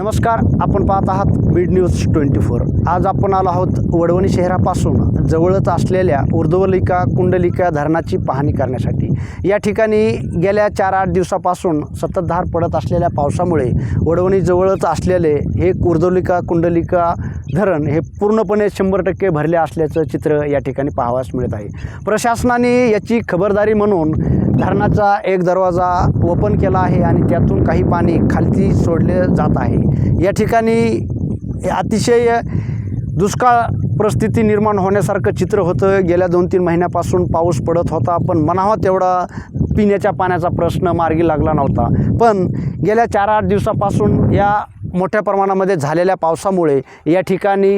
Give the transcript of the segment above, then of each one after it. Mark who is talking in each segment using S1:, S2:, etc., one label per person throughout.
S1: नमस्कार आपण पाहत आहात बीड न्यूज ट्वेंटी फोर. आज आपण आलो आहोत वडवणी शहरापासून जवळच असलेल्या उर्ध्वलिका कुंडलिका धरणाची पाहणी करण्यासाठी. या ठिकाणी गेल्या चार आठ दिवसापासून सततधार पडत असलेल्या पावसामुळे वडवणी जवळच असलेले हे उर्ध्वलिका कुंडलिका धरण हे पूर्णपणे शंभर टक्के भरले असल्याचं चित्र या ठिकाणी पाहावयास मिळत आहे. प्रशासनाने याची खबरदारी म्हणून धरणाचा एक दरवाजा ओपन केला आहे आणि त्यातून काही पाणी खालती सोडले जात आहे. या ठिकाणी अतिशय दुष्काळ परिस्थिती निर्माण होण्यासारखं चित्र होतं. गेल्या दोन तीन महिन्यापासून पाऊस पडत होता पण म्हणावा तेवढा पिण्याच्या पाण्याचा प्रश्न मार्गी लागला नव्हता. पण गेल्या चार आठ दिवसापासून या मोठ्या प्रमाणामध्ये झालेल्या पावसामुळे या ठिकाणी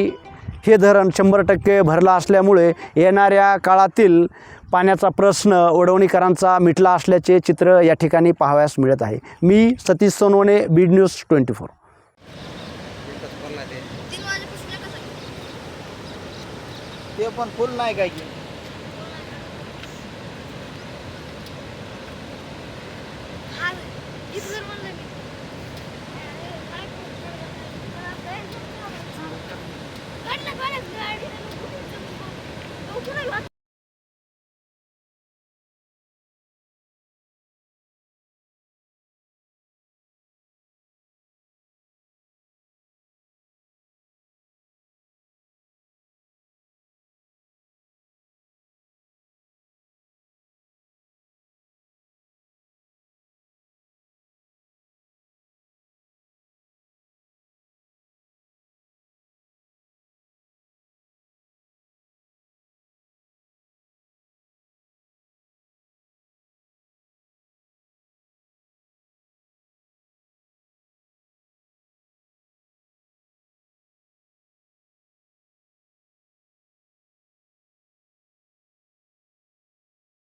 S1: हे धरण शंभर टक्के भरलं असल्यामुळे येणाऱ्या काळातील पाण्याचा प्रश्न ओढवणीकरांचा मिटला असल्याचे चित्र या ठिकाणी पाहावयास मिळत आहे. मी Satish Sonawane Beed news twenty four.
S2: ते पण फुल नाही काय